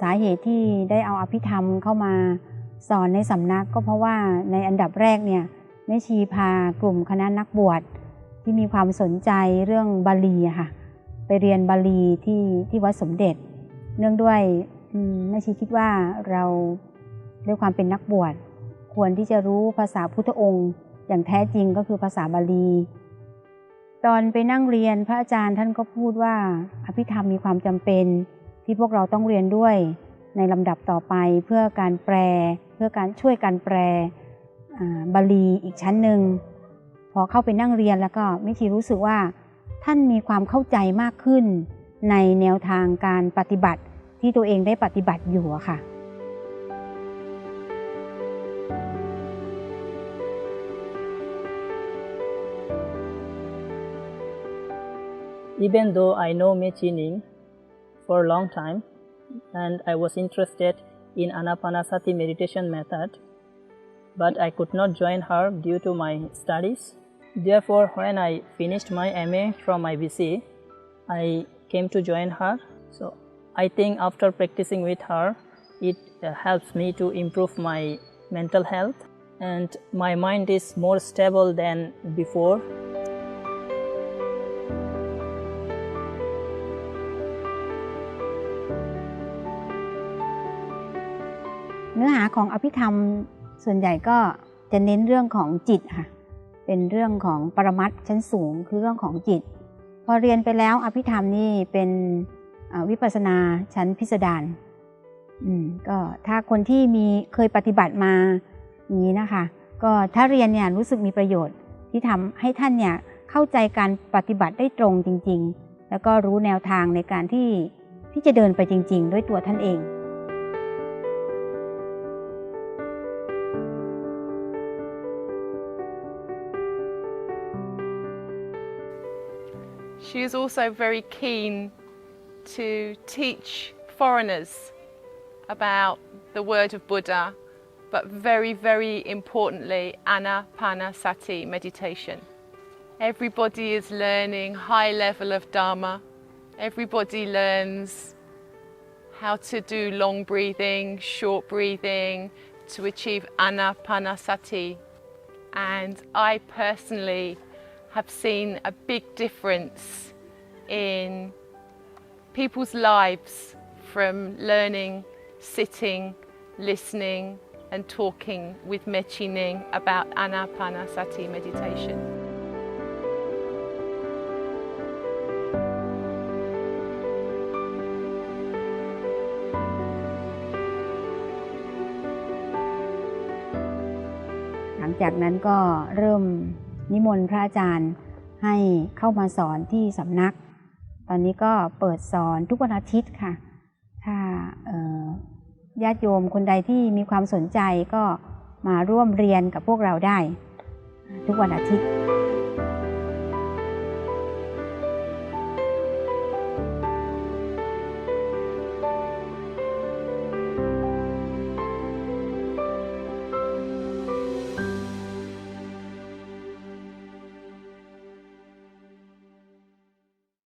สาเหตุที่ได้เอาอภิธรรมเข้ามาสอนในสำนักก็เพราะว่าในอันดับแรกเนี่ยแม่ชีพากลุ่มคณะนักบวชที่มีความสนใจเรื่องบาลีค่ะ ไปเรียนบาลีที่ที่วัดสมเด็จ เนื่องด้วยแม่ชีคิดว่าเราด้วยความเป็นนักบวชควรที่จะรู้ภาษาพุทธองค์ อย่างแท้จริงก็คือภาษาบาลี ตอนไปนั่งเรียนพระอาจารย์ท่านก็พูดว่าอภิธรรมมีความจำเป็น ที่พวกเราต้องเรียนด้วยในลำดับต่อไปเพื่อการแปล เพื่อการช่วยการแปลบาลีอีกชั้นหนึ่งพอเข้าไปนั่งเรียนแล้วก็ไม่ชีรู้สึกว่า ท่านมีความเข้าใจมากขึ้น ในแนวทางการปฏิบัติที่ตัวเองได้ปฏิบัติอยู่อะค่ะ Even though I know Mechi Ning for a long time and I was interested in Anapanasati meditation method, but I could not join her due to my studies. Therefore, when I finished my MA from IBC, I came to join her. So I think after practicing with her, it uh, helps me to improve my mental health and my mind is more stable than before. เนื้อหาของอภิธรรมส่วนใหญ่ก็จะเน้นเรื่องของจิตค่ะ เป็นเรื่องของปรมัตถ์ชั้นสูงคือเรื่องของจิต พอเรียนไปแล้วอภิธรรมนี่เป็นวิปัสสนาชั้นพิสดารอืมก็ถ้าคนที่มีเคยปฏิบัติมาอย่างนี้นะคะ ก็ถ้าเรียนเนี่ยรู้สึกมีประโยชน์ที่ทำให้ท่านเนี่ยเข้าใจการปฏิบัติได้ตรงจริง ๆ แล้วก็รู้แนวทางในการที่ที่จะเดินไปจริง ๆ ด้วยตัวท่านเอง She is also very keen to teach foreigners about the word of Buddha, but very, very importantly, Anapanasati meditation. Everybody is learning high level of Dharma. Everybody learns how to do long breathing, short breathing, to achieve Anapanasati. And I personally have seen a big difference in people's lives from learning, sitting, listening, and talking with Mechi Ning about Anapanasati meditation. หลังจากนั้นก็เริ่ม นิมนต์พระอาจารย์ให้เข้ามาสอนที่สำนัก ตอนนี้ก็เปิดสอนทุกวันอาทิตย์ค่ะ ถ้าญาติโยมคนใดที่มีความสนใจก็มาร่วมเรียนกับพวกเราได้ ทุกวันอาทิตย์